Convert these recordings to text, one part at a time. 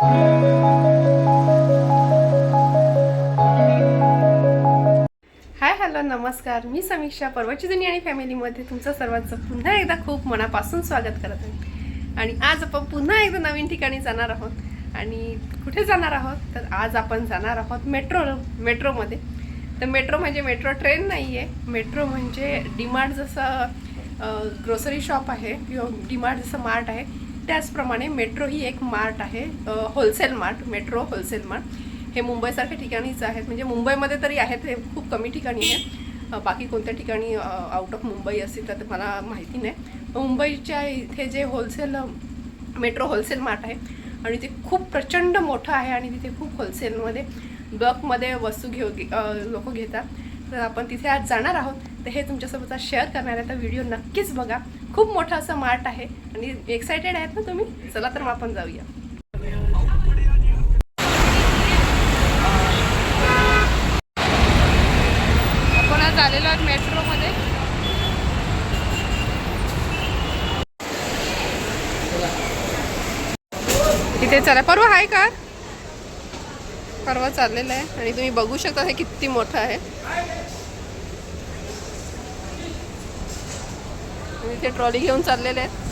Hi hello नमस्कार. मी समीक्षा परवाची दुनिया आणि फॅमिलीमध्ये तुमचं सर्वांचं पुन्हा एकदा खूप मनापासून स्वागत करत आहे. आणि आज आपण पुन्हा एकदा नवीन ठिकाणी जाणार आहोत. आणि कुठे जाणार आहोत? तर आज आपण जाणार आहोत मेट्रो मेट्रोमध्ये. तर मेट्रो म्हणजे मेट्रो ट्रेन नाही आहे मेट्रो म्हणजे डीमार्ट जसं ग्रोसरी शॉप आहे किंवा डीमार्ट जसं मार्ट आहे त्याचप्रमाणे मेट्रो ही एक मार्ट आहे wholesale mart metro wholesale mart. हे मुंबईसारख्या ठिकाणीच आहेत. म्हणजे मुंबईमध्ये तरी आहेत हे खूप कमी ठिकाणी आहे. बाकी कोणत्या ठिकाणी आउट ऑफ मुंबई असतील तर ते मला माहिती नाही. मुंबईच्या इथे जे होलसेल मेट्रो होलसेल मार्ट आहे आणि ते खूप प्रचंड मोठं आहे आणि तिथे खूप होलसेलमध्ये ब्लॉकमध्ये वस्तू घेऊ लोक घेतात. तर आपण तिथे आज जाणार आहोत. तर हे तुमच्यासोबत आज शेअर करणार आहे. तर व्हिडिओ नक्कीच बघा. खूप मोठं असं मार्ट आहे. आणि एक्सायटेड आहेत ना तुम्ही? चला तर मग आपण जाऊया. आपण आज आलेलो आहोत मेट्रोमध्ये. तिथे चला. परवा आहे का? परवा चाललेला आहे. आणि तुम्ही बघू शकता हे किती मोठं आहे. इथे ट्रॉली घेऊन चाललेले आहेत.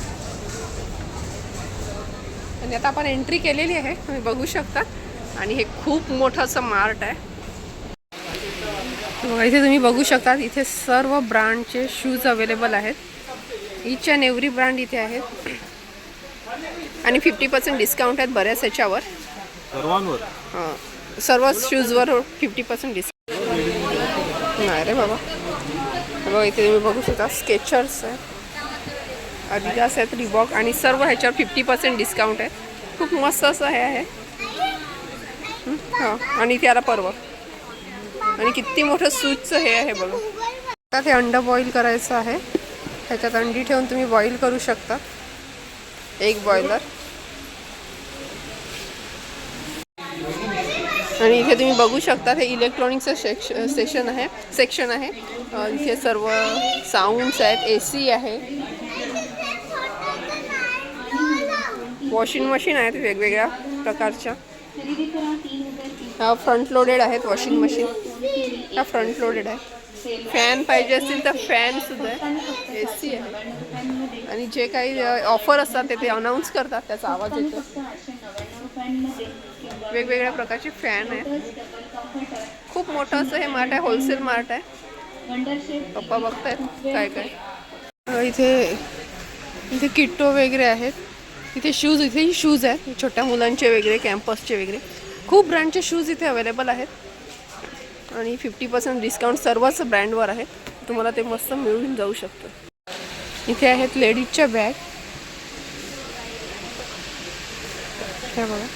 आणि आता आपण एंट्री केलेली आहे. तुम्ही बघू शकता. आणि हे खूप मोठं असं मार्ट आहे. इथे तुम्ही बघू शकता इथे सर्व ब्रँडचे शूज अवेलेबल आहेत. इच अँड एव्हरी ब्रँड इथे आहेत. आणि फिफ्टी पर्सेंट डिस्काउंट आहेत बऱ्याच ह्याच्यावर. सर्वांवर? हां. सर्व शूजवर फिफ्टी पर्सेंट डिस्काउंट नाही रे बाबा. हे बघा इथे तुम्ही बघू शकता स्केचर्स आहेत अडिडास आहेत रिबॉक आणि सर्व ह्याच्यावर फिफ्टी पर्सेंट डिस्काउंट आहे. खूप मस्त असं हे आहे. हां? आणि त्याला परवा आणि किती मोठं सूजचं हे आहे बघा. आता ते अंड बॉईल करायचं आहे. ह्याच्यात अंडी ठेवून तुम्ही बॉईल करू शकता. एक बॉयलर आणि इथे तुम्ही बघू शकता हे इलेक्ट्रॉनिक्सचं सेक्श सेशन आहे सेक्शन आहे. इथे सर्व साऊंड्स आहेत ए सी आहे. वॉशिंग मशीन आहेत वेगवेगळ्या प्रकारच्या. ह्या फ्रंट लोडेड आहेत वॉशिंग मशीन ह्या फ्रंट लोडेड आहे. फॅन पाहिजे असतील तर फॅनसुद्धा आहे. ए सी आहे. आणि जे काही ऑफर असतात ते ते अनाऊन्स करतात त्याचा आवाज येतो. वेगवेगळ्या प्रकारचे फॅन आहे खूप मोठं असं हे मार्ट आहे होलसेल मार्ट आहे. पप्पा बघतायत काय काय. इथे इथे किट्टो वगैरे आहेत. इथे शूज इथेही शूज आहेत. छोट्या मुलांचे वगैरे कॅम्पसचे वगैरे. खूप ब्रँडचे शूज इथे अवेलेबल आहेत. आणि फिफ्टी पर्सेंट डिस्काउंट सर्वच ब्रँडवर आहे तुम्हाला ते मस्त मिळून जाऊ शकतं. इथे आहेत लेडीजच्या बॅग हे बघा.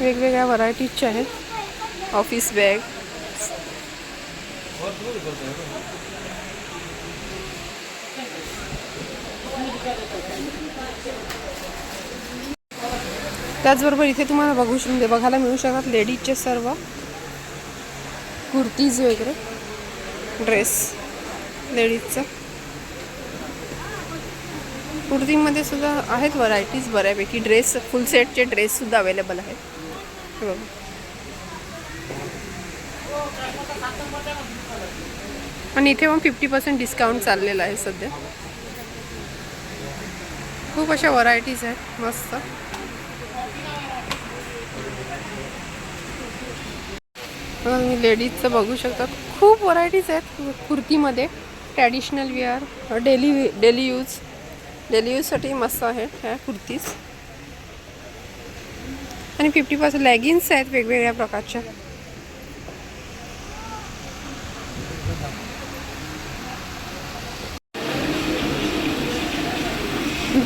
वेगवेगळ्या व्हरायटीजच्या आहेत. ऑफिस बॅग त्याचबरोबर इथे तुम्हाला बघू शकते म्हणजे बघायला मिळू शकतात लेडीजचे सर्व कुर्तीज वगैरे ड्रेस लेडीजचा. कुर्तीमध्ये सुद्धा आहेत व्हरायटीज बऱ्यापैकी. ड्रेस फुल सेटचे ड्रेससुद्धा अवेलेबल आहेत. हे बघा. आणि इथे पण फिफ्टी पर्सेंट डिस्काउंट चाललेला आहे सध्या. खूप अशा व्हरायटीज आहेत. मस्त बघा तुम्ही लेडीजचं बघू शकता. खूप व्हरायटीज आहेत कुर्तीमध्ये. Traditional wear daily daily use daily यूजसाठी मस्त आहे ह्या कुर्तीज. आणि फिफ्टी पर्सेंट लेगिन्स आहेत वेगवेगळ्या प्रकारच्या.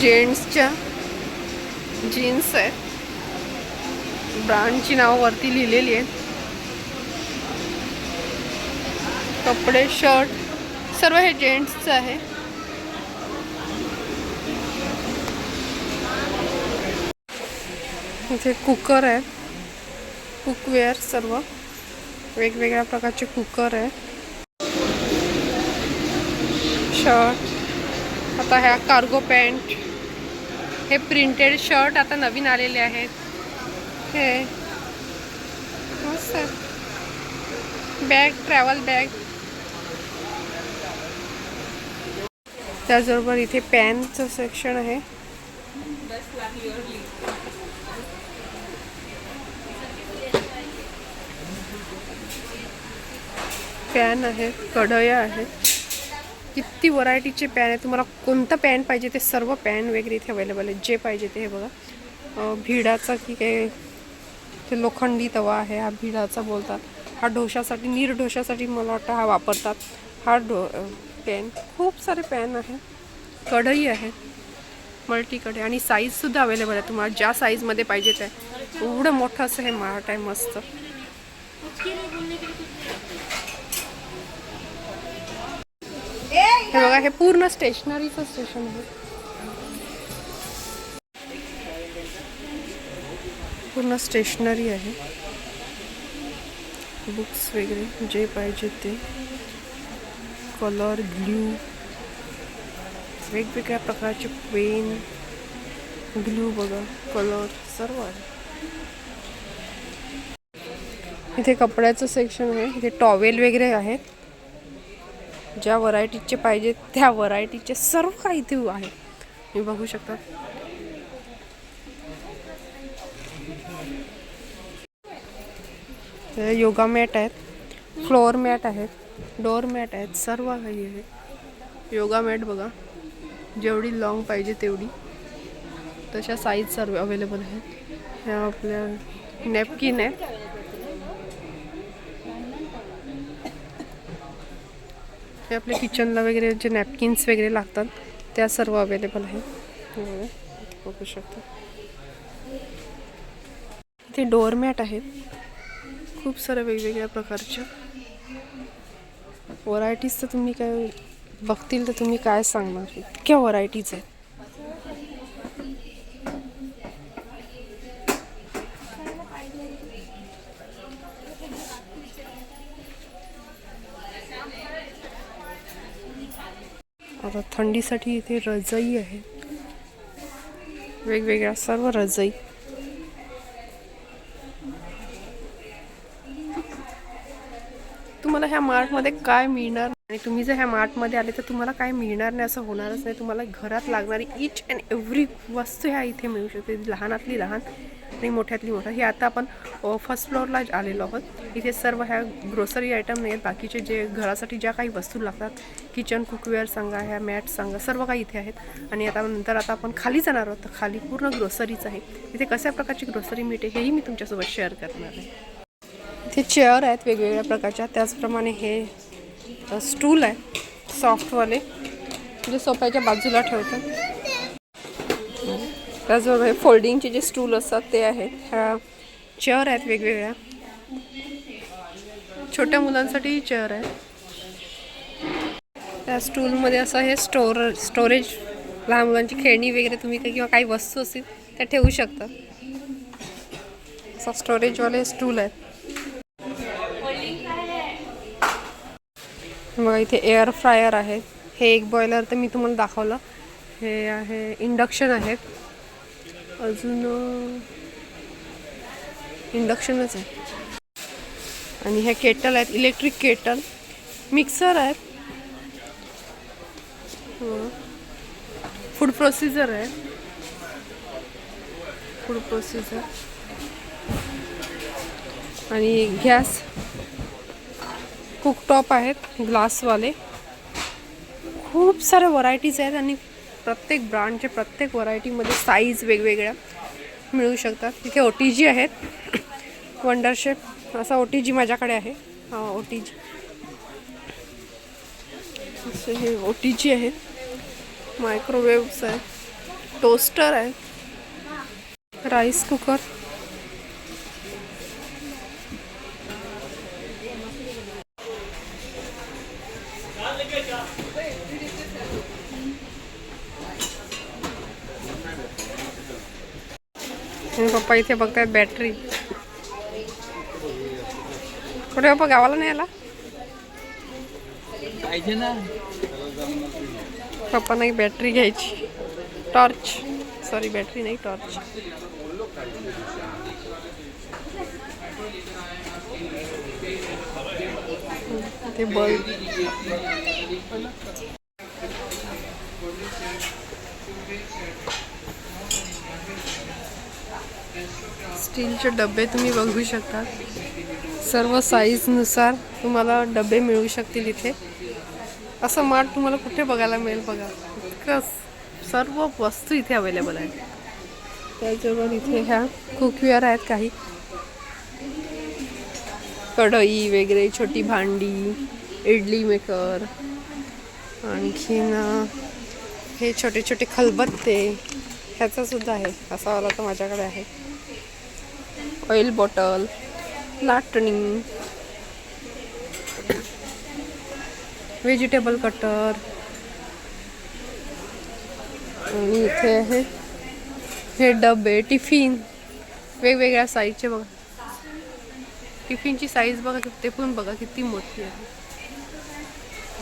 जेंट्सच्या जीन्स आहेत. ब्रँडची नावं वरती लिहिलेली आहेत. कपडे शर्ट सर्व हे जेंट्सचं आहे. इथे कुकर आहे. कुकवेअर सर्व. वेगवेगळ्या प्रकारचे कुकर आहे. शर्ट. आता ह्या कार्गो पॅन्ट हे प्रिंटेड शर्ट आता नवीन आलेले आहेत. हे. मस्त. बॅग ट्रॅव्हल बॅग त्याचबरोबर इथे पॅनचं सेक्शन आहे. पॅन आहे कढया आहेत किती व्हरायटीचे पॅन आहे. तुम्हाला कोणतं पॅन पाहिजे ते सर्व पॅन वगैरे इथे अवेलेबल आहे. जे पाहिजे ते हे बघा. भिडाचा की काय ते लोखंडी तवा आहे. हा भिडाचा बोलतात. हा डोशासाठी नीर डोशासाठी मला वाटतं हा वापरतात. हा डो पेन खूप सारे पॅन आहे कढई आहे मल्टी कढई आणि साईजसुद्धा अवेलेबल आहे. तुम्हाला ज्या साईजमध्ये पाहिजे त्या एवढं मोठं असं हे मार्ट आहे मस्त. हे बघा हे पूर्ण स्टेशनरीचं स्टेशन आहे. पूर्ण स्टेशनरी आहे. बुक्स वगैरे जे पाहिजे ते. कलर ग्ल्यू वेगवेगळ्या प्रकारचे पेन ग्लू बघा कलर सर्व आहे. इथे कपड्याचं सेक्शन आहे. इथे टॉवेल वगैरे आहेत. ज्या व्हरायटीचे पाहिजे त्या व्हरायटीचे सर्व काही इथे आहे. तुम्ही बघू शकता. योगा मॅट आहेत. फ्लोअर मॅट आहेत. डोअर मॅट आहेत. सर्व काही आहे. योगा मॅट बघा. जेवढी लॉंग पाहिजे तेवढी. तशा साईज सर्व अवेलेबल आहेत. ह्या आपल्या नॅपकिन आहेत. हे आपल्या किचनला वगैरे जे नॅपकिन्स वगैरे लागतात त्या सर्व अवेलेबल आहेत. इथे बघू शकता. इथे डोअरमॅट आहेत. खूप साऱ्या वेगवेगळ्या प्रकारच्या. व्हरायटीज तर तुम्ही काय बघतील तर तुम्ही काय सांगणार? इतक्या व्हरायटीज आहेत. आता थंडीसाठी इथे रजई आहे. वेगवेगळ्या सर्व रजई तुम्हाला ह्या मार्टमध्ये काय मिळणार? आणि तुम्ही जर ह्या मार्टमध्ये आले तर तुम्हाला काय मिळणार नाही असं होणारच नाही. तुम्हाला घरात लागणारी इच अँड एव्हरी वस्तू ह्या इथे मिळू शकते. लहानातली लहान आणि मोठ्यातली मोठा. हे आता आपण फर्स्ट फ्लोअरला आलेलो आहोत. इथे सर्व ह्या ग्रोसरी आयटम नाही आहेत बाकीचे जे घरासाठी ज्या काही वस्तू लागतात किचन कुकवेअर सांगा ह्या मॅट सांगा सर्व काही इथे आहेत. आणि आता नंतर आता आपण खाली जाणार आहोत. तर खाली पूर्ण ग्रोसरीच आहे. इथे कशा प्रकारची ग्रोसरी मिळते हेही मी तुमच्यासोबत शेअर करणार आहे. इथे चेअर आहेत वेगवेगळ्या प्रकारच्या. त्याचप्रमाणे हे स्टूल आहे सॉफ्टवाले. जे सोफ्याच्या बाजूला ठेवतात. त्याचबरोबर हे फोल्डिंगचे जे स्टूल असतात ते आहेत. ह्या चेअर आहेत वेगवेगळ्या. छोट्या मुलांसाठीही चेअर आहे त्या स्टूलमध्ये असं हे स्टोर स्टोरेज लहान मुलांची खेळणी वगैरे तुम्ही काही किंवा काही वस्तू असतील त्या ठेवू शकता. असं स्टोरेजवाले स्टूल आहेत. बघा इथे एअर फ्रायर आहे. हे एक बॉयलर तर मी तुम्हाला दाखवलं. हे आहे इंडक्शन आहेत अजून इंडक्शनच आहे. आणि ह्या केटल आहेत इलेक्ट्रिक केटल मिक्सर आहेत. फूड प्रोसिजर आहे. फूड प्रोसिजर आणि गॅस कुकटॉप आहेत ग्लासवाले खूप साऱ्या व्हरायटीज आहेत आणि प्रत्येक ब्रँडचे प्रत्येक व्हरायटीमध्ये साईज वेगवेगळ्या मिळू शकतात. तिथे ओ टी जी आहेत. वंडरशेप असा ओ टी जी माझ्याकडे आहे. हा ओ टी जी असे हे ओ टी जी आहेत मायक्रोवेव्स आहेत. टोस्टर आहे. राईस कुकर पप्पा इथे बघतायत बॅटरी। कुठे पप्पा गावाला नाही आला? पाहिजे ना? पप्पा नाही बॅटरी घ्यायची टॉर्च। सॉरी बॅटरी नाही टॉर्च। ते बल्ब। स्टीलचे डबे तुम्ही बघू शकता. सर्व साईजनुसार तुम्हाला डबे मिळू शकतील इथे. असं मार्ट तुम्हाला कुठे बघायला मिळेल बघा. इतकं सर्व वस्तू इथे अवेलेबल आहेत. त्याचबरोबर इथे ह्या कुकवेअर आहेत काही. कढई वगैरे छोटी भांडी इडली मेकर आणखीन हे छोटे छोटे खलबत्ते ह्याचंसुद्धा आहे. असा वाला तर माझ्याकडे आहे. ऑइल बॉटल लाटणी व्हेजिटेबल कटर आणि इथे आहे. हे डबे टिफिन. वेगवेगळ्या साईजचे बघा. टिफिनची साईज बघा ते पण बघा किती मोठी आहे.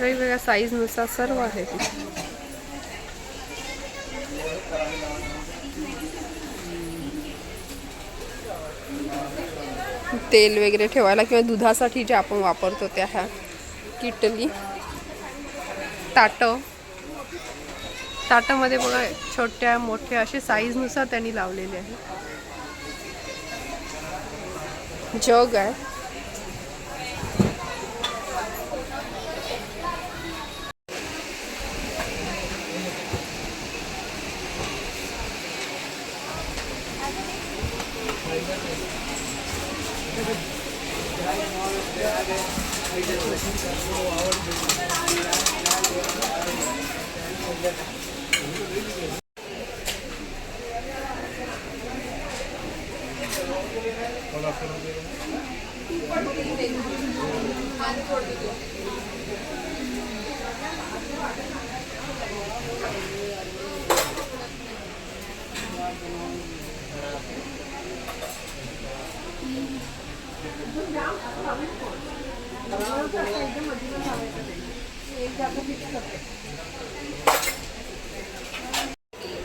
वेगवेगळ्या साईजनुसार सर्व आहे. तेल वगैरे ठेवायला किंवा दुधासाठी जे आपण वापरतो त्या ह्या किटली. ताटं. ताटामध्ये बघा छोट्या मोठ्या असे साईजनुसार त्यांनी लावलेले आहे. जग आहे.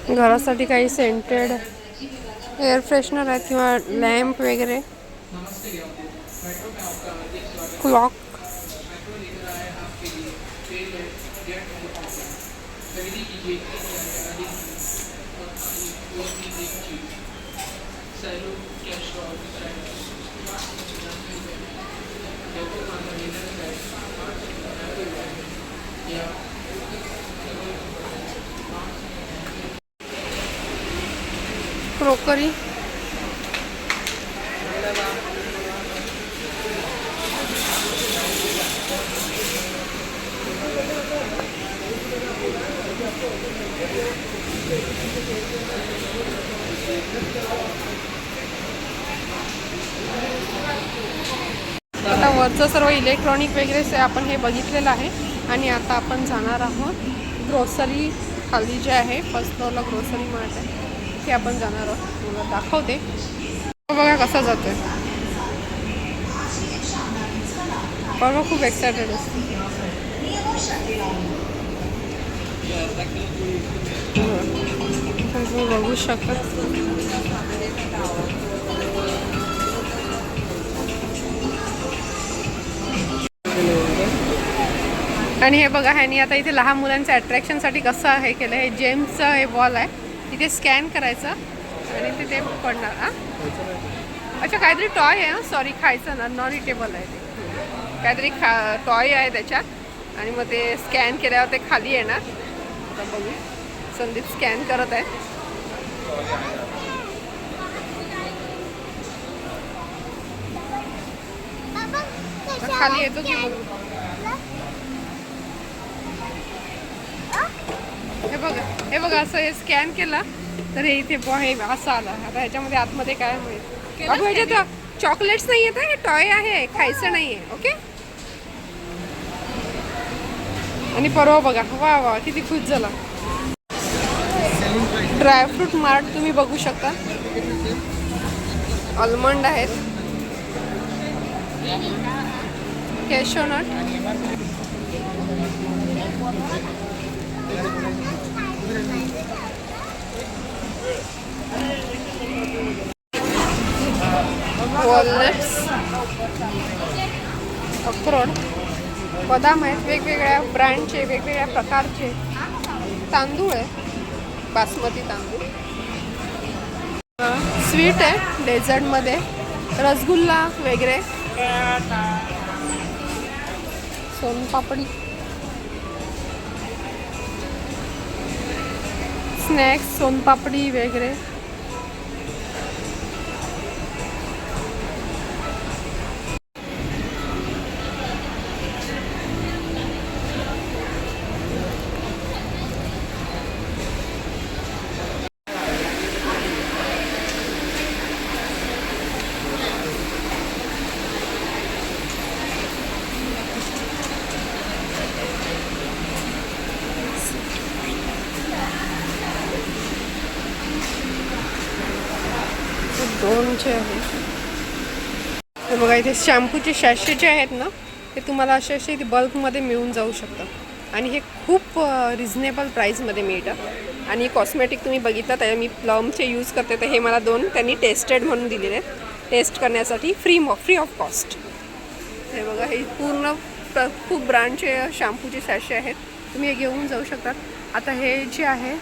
घरासाठी काही सेंटेड एअर फ्रेशनर आहेत किंवा लॅम्प वगैरे. क्लॉक क्रोकरी आता वरचं सर्व इलेक्ट्रॉनिक वगैरे आपण हे बघितलेलं आहे. आणि आता आपण जाणार आहोत ग्रोसरी खाली जे आहे फर्स्ट फ्लोअरला ग्रोसरी मार्ट आहे. ते आपण जाणार आहोत. तुला दाखवते. बघा कसा जातोय. बघा खूप एक्सायटेड असते बघू शकत. आणि हे बघा ह्यानी आता इथे लहान मुलांच्या अट्रॅक्शनसाठी कसं हे केलं हे जेम्सचं हे बॉल आहे. इथे स्कॅन करायचं आणि तिथे पडणार हा? अच्छा काहीतरी टॉय आहे सॉरी खायचं ना नॉन इटेबल आहे ते. काहीतरी खा टॉय आहे त्याच्यात. आणि मग ते स्कॅन केल्यावर ते खाली येणार. आता बघू. संदीप स्कॅन करत आहे. खाली येतो की बघू हे बघा हे बघा असं हे स्कॅन केलं तर हे इथे हे असं आलं. आता ह्याच्यामध्ये आतमध्ये काय माहीत? अगं ह्याच्यात चॉकलेट्स नाही येत हे टॉय आहे खायचं नाही आहे ओके आणि परवा बघा वा वा किती खुश झाला. ड्रायफ्रूट मार्ट तुम्ही बघू शकता. आल्मंड आहेत. कॅशोनट वॉलनट्स अक्रोड बदाम आहेत वेगवेगळ्या ब्रँडचे वेगवेगळ्या प्रकारचे. तांदूळ आहे. बासमती तांदूळ. स्वीट आहे डेझर्टमध्ये. रसगुल्ला वगैरे. सोनपापडी. स्नॅक्स सोनपापडी वगैरे दोनचे आहे. हे बघा इथे शॅम्पूचे शॅशे जे आहेत ना ते तुम्हाला असे असे इथे बल्कमध्ये मिळून जाऊ शकतं आणि हे खूप रिझनेबल प्राईजमध्ये मिळतं. आणि कॉस्मेटिक तुम्ही बघितलं तर मी प्लमचे यूज करते तर हे मला दोन त्यांनी टेस्टेड म्हणून दिलेले आहेत. टेस्ट करण्यासाठी फ्री मॉ फ्री ऑफ कॉस्ट हे बघा हे पूर्ण प्र खूप ब्रँडचे शॅम्पूचे सॅशे आहेत. तुम्ही हे घेऊन जाऊ शकतात. आता हे जे आहे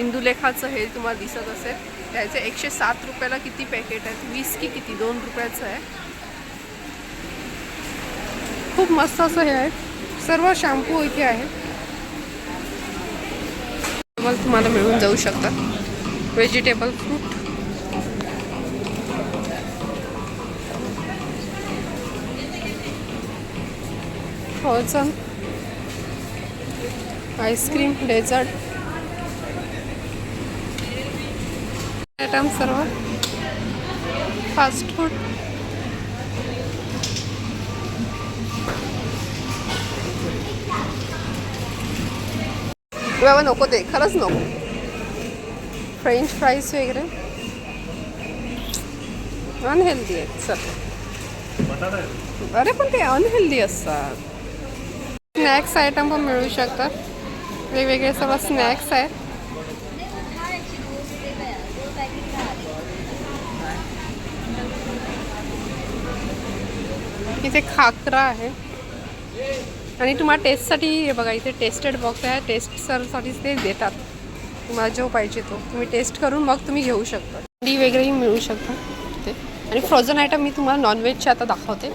इंदुलेखाचं हे तुम्हाला दिसत असेल. त्याचे एकशे सात रुपयाला किती पॅकेट आहेत? वीस की किती? दोन रुपयाचं आहे. खूप मस्त असं हे आहे. सर्व शॅम्पू इथे आहे तुम्हाला तुम्हाला मिळून जाऊ शकतात. Vegetable fruit frozen ice cream dessert item सर्व. फास्ट फूड बाबा नको ते खरंच नको. फ्रेंच फ्राईज वगैरे. अनहेल्दी आहेत सर अरे पण ते अनहेल्दी असतात. स्नॅक्स आयटम पण मिळू शकतात. वेगवेगळे सर्व स्नॅक्स आहेत. इथे खाकरा आहे. आणि तुम्हाला टेस्टसाठी हे बघा इथे टेस्टेड बॉक्स आहे. टेस्ट सरसाठीच ते देतात. तुम्हाला जो पाहिजे तो. तुम्ही टेस्ट करून मग तुम्ही घेऊ शकता. अंडी वगैरेही मिळू शकता तिथे आणि फ्रोझन आयटम मी तुम्हाला नॉनव्हेजचे आता दाखवते.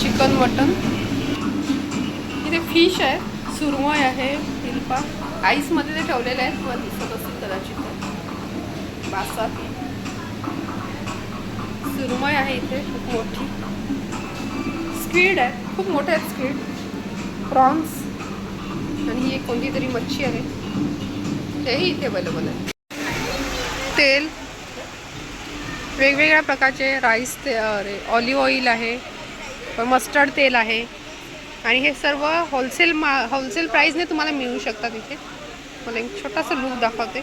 Chicken mutton. इथे फिश आहे. सुरमय आहे. तिलपा. आईसमध्ये ते ठेवलेले आहेत तुम्हाला दिसत असतील कदाचित. बासा. सुरमय आहे इथे खूप मोठी. स्क्वीड आहे खूप मोठे आहेत स्क्वीड. प्रॉन्स. आणि ही एक कोणती तरी मच्छी आहे. तेही इथे अवेलेबल आहे. तेल. वेगवेगळ्या प्रकारचे राईस ते अरे ऑलिव्ह ऑइल आहे. मस्टर्ड तेल आहे. आणि हे सर्व होलसेल मा होलसेल प्राईजने तुम्हाला मिळू शकतात इथे. मला एक छोटासा लूक दाखवते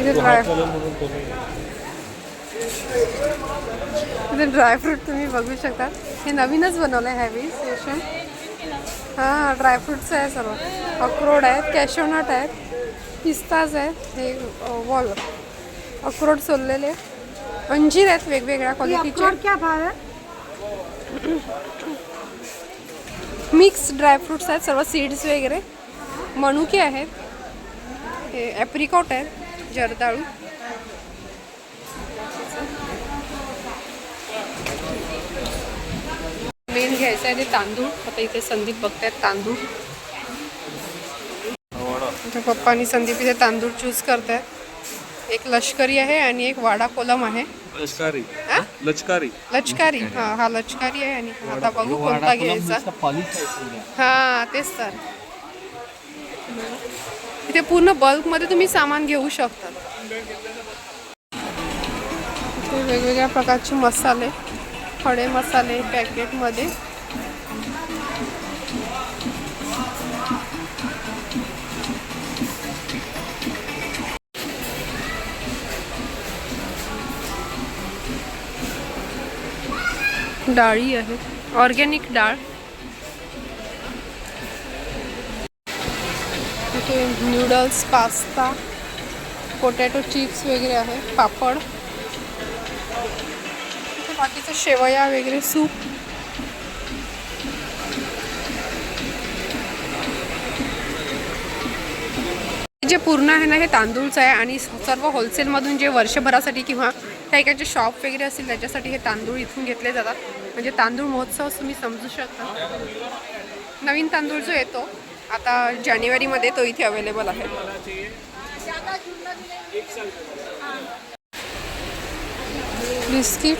इथे ड्राय इथे ड्रायफ्रूट तुम्ही बघू शकता हे नवीनच बनवलं आहे हॅवी स्टेशन हां ड्रायफ्रूट्स आहे सर्व अक्रोड आहेत कॅशोनट आहेत पिस्ताज आहेत हे वॉल अक्रोड सोललेले अंजीर आहेत वेगवेगळ्या क्वालिटीचे क्या भाव है मिक्स ड्रायफ्रुट्स आहेत सर्व सीड्स वगैरे. मनुके आहेत. हे ॲप्रिकॉट आहेत जर्दाळू. मेन घ्यायचं आहे ते तांदूळ. आता इथे संदीप बघतायत तांदूळ. इथे पप्पा आणि संदीप इथे तांदूळ चूज करतायत. एक लष्करी आहे आणि एक वाडा कोलम आहे. लचकारी हा? लचकारी लचकारी हा हा लचकारी आहे आणि आता बघू कोणता घ्यायचा. हा तेच तर. इथे पूर्ण बल्कमध्ये तुम्ही सामान घेऊ शकता. वेगवेगळ्या प्रकारचे मसाले खडे मसाले पॅकेटमध्ये डाळी आहे. ऑर्गॅनिक डाळ. इथे नूडल्स पास्ता पोटॅटो चिप्स वगैरे आहे पापड. इथे बाकीचं शेवया वगैरे सूप. जे पूर्ण आहे ना हे तांदूळचं आहे आणि सर्व होलसेलमधून जे वर्षभरासाठी किंवा काही काही जे शॉप वगैरे असतील त्याच्यासाठी हे तांदूळ इथून घेतले जातात. म्हणजे तांदूळ महोत्सव तुम्ही समजू शकता. नवीन तांदूळ जो येतो आता जानेवारीमध्ये तो इथे अवेलेबल आहे. बिस्किट.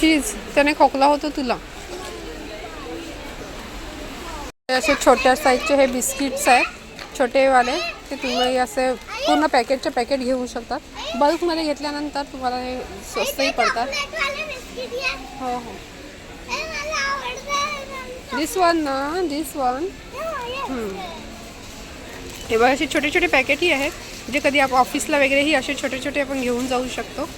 चीज त्याने खोकला होतो तुला. असे छोट्या साईजचे हे बिस्किट्स आहेत. छोटेवाले ते तुम्ही असे पूर्ण पॅकेटचे पॅकेट घेऊ शकतात बल्कमध्ये घेतल्यानंतर तुम्हाला हे स्वस्तही पडतात. हो हो. दिस वन ना दिस वन हे बघा असे छोटे छोटे पॅकेटही आहेत. जे कधी आपण ऑफिसला वगैरेही असे छोटे छोटे आपण घेऊन जाऊ शकतो.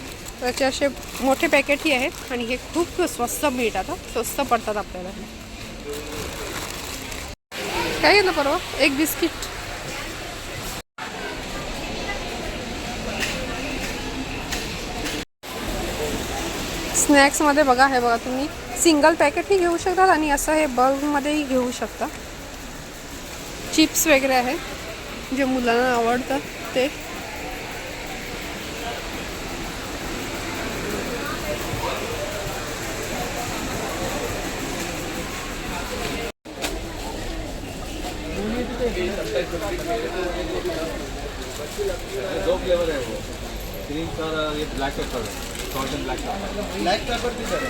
त्याचे असे मोठे पॅकेटही आहेत आणि हे खूप स्वस्त मिळतात स्वस्त पडतात आपल्याला. काय घेतलं परवा? एक बिस्किट स्नॅक्समध्ये बघा हे बघा तुम्ही. सिंगल पॅकेटही घेऊ शकतात आणि असं हे बल्बमध्येही घेऊ शकता. चिप्स वगैरे आहे. जे मुलांना आवडतात ते. दो फ्लेवर है वो. ग्रीन और ये black pepper salt and black pepper black pepper भी सर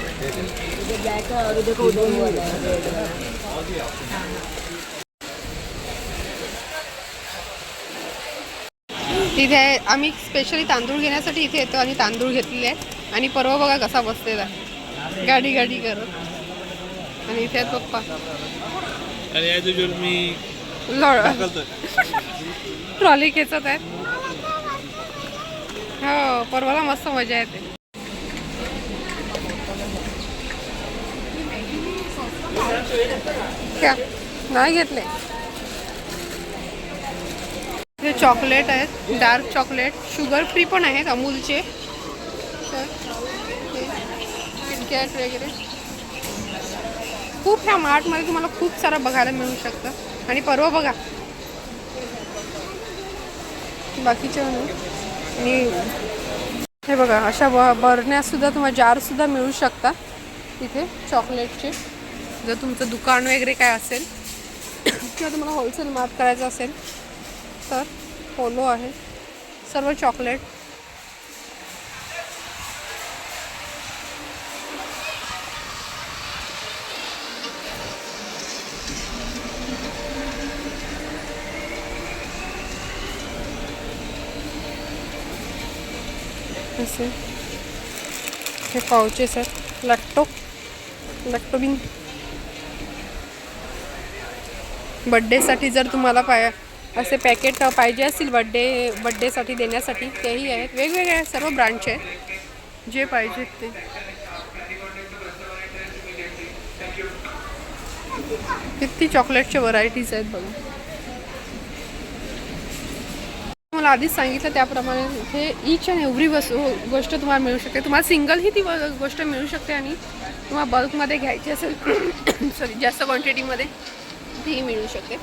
तिथे आम्ही स्पेशली तांदूळ घेण्यासाठी इथे येतो आणि तांदूळ घेतलेले आहेत. आणि परवा बघा कसा बसलेला आहे. गाडी गाडी करत आणि इथे आहेत पप्पा. तुझ्यावर मी ट्रॉली खेचत आहेत हो परवाला मस्त मजा येते. क्या? नाही घेतले. हे चॉकलेट आहेत डार्क चॉकलेट. शुगर फ्री पण आहेत अमूलचे. किटकॅट वगैरे. खूप ह्या मार्टमध्ये तुम्हाला खूप सारं बघायला मिळू शकतं. आणि परवा बघा. बाकीचे म्हणून आणि हे बघा अशा ब बरण्यासुद्धा तुम्हाला जारसुद्धा मिळू शकतात तिथे चॉकलेटचे. जर तुमचं दुकान वगैरे काय असेल किंवा तुम्हाला होलसेल मार्क करायचं असेल तर पोलो आहे. सर्व चॉकलेट. असे हे पावचेस आहेत लॅक्टो लॅक्टोबिन बड्डेसाठी जर तुम्हाला पाय असे पॅकेट पाहिजे असतील बड्डे बड्डेसाठी देण्यासाठी तेही आहेत. वेगवेगळे सर्व ब्रँडचे आहेत. जे पाहिजेत ते. किती चॉकलेटचे व्हरायटीज आहेत बघा. मला आधीच सांगितलं त्याप्रमाणे हे ईच अँड एव्हरी वस्तू गोष्ट तुम्हाला मिळू शकते. तुम्हाला सिंगल ही ती गोष्ट मिळू शकते आणि तुम्हाला बल्कमध्ये घ्यायची असेल सॉरी जास्त क्वांटिटीमध्ये तीही मिळू शकते.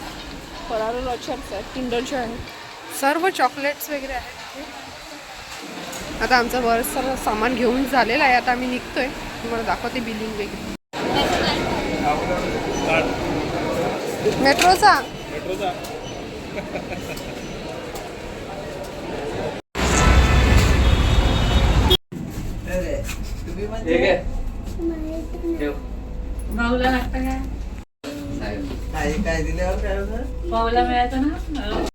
फरारो लॉचर्स आहेत किंडलचे आहेत सर्व चॉकलेट्स वगैरे आहेत आता आमचं बरंच सर्व सामान घेऊन झालेलं आहे. आता आम्ही निघतोय. तुम्हाला दाखवते बिलिंग वगैरे. मेट्रोचा? मेट्रोचा. ठीक आहे. ठेव. भाऊला लागतं काय काय काय दिल्यावर काय होतं? भाऊला मिळायचं ना?